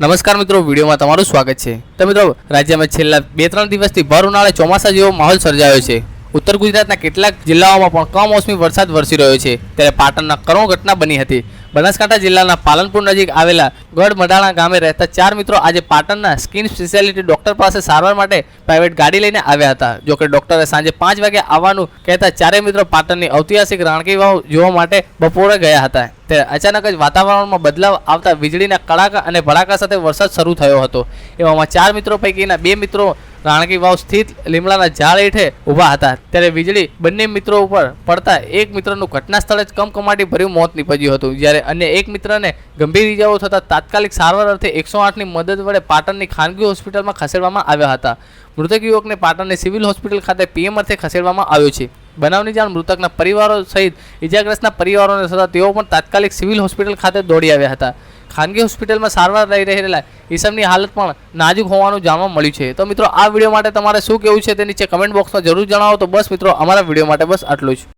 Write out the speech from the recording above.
નમસ્કાર મિત્રો, વિડીયોમાં તમારું સ્વાગત છે. તો મિત્રો, રાજ્યમાં છેલ્લા બે ત્રણ દિવસથી ભર ઉનાળે ચોમાસા જેવો માહોલ સર્જાયો છે. ઉત્તર ગુજરાતના કેટલાક જિલ્લાઓમાં પણ કમોસમી વરસાદ વરસી રહ્યો છે. ત્યારે પાટણના કરુણ ઘટના બની હતી. બનાસકાંઠા જિલ્લાના પાલનપુર નજીક આવેલા ગઢ મડાણા ગામે રહેતા ચાર મિત્રો આજે પાટણના સ્કિન સ્પેશિયાલિટી ડોક્ટર પાસે સારવાર માટે પ્રાઇવેટ ગાડી લઈને આવ્યા હતા. જોકે ડોક્ટરે સાંજે પાંચ વાગે આવવાનું કહેતા ચારેય મિત્રો પાટણની ઐતિહાસિક રાણકી વાવ જોવા માટે બપોરે ગયા હતા. ત્યારે અચાનક જ વાતાવરણમાં બદલાવ આવતા વીજળીના કડાકા અને ભડાકા સાથે વરસાદ શરૂ થયો હતો. એવામાં ચાર મિત્રો પૈકીના બે મિત્રો રાણકી વાવ સ્થિત લીમડાના ઝાડ હેઠે ઊભા હતા. ત્યારે વીજળી બંને મિત્રો ઉપર પડતા એક મિત્રનું ઘટના સ્થળે જ કમકમાટી ભર્યું મોત નીપજ્યું હતું. જ્યારે અન્ય એક મિત્રને ગંભીર ઇજાઓ થતાં તાત્કાલિક સારવાર અર્થે એકસો આઠની મદદ વડે પાટણની ખાનગી હોસ્પિટલમાં ખસેડવામાં આવ્યા હતા. મૃતક યુવકને પાટણની સિવિલ હોસ્પિટલ ખાતે પીએમ અર્થે ખસેડવામાં આવ્યો છે. બનાવની જાણ મૃતકના પરિવારો સહિત ઇજાગ્રસ્તના પરિવારોને થતા તેઓ પણ તાત્કાલિક સિવિલ હોસ્પિટલ ખાતે દોડી આવ્યા હતા. ખાનગી હોસ્પિટલમાં સારવાર લઈ રહેલા ઈસમની હાલત પણ નાજુક હોવાનું જાણવા મળ્યું છે. તો મિત્રો, આ વીડિયો માટે તમારે શું કહેવું છે તે નીચે કમેન્ટ બોક્સમાં જરૂર જણાવો. તો બસ મિત્રો, અમારા વીડિયો માટે બસ આટલું જ.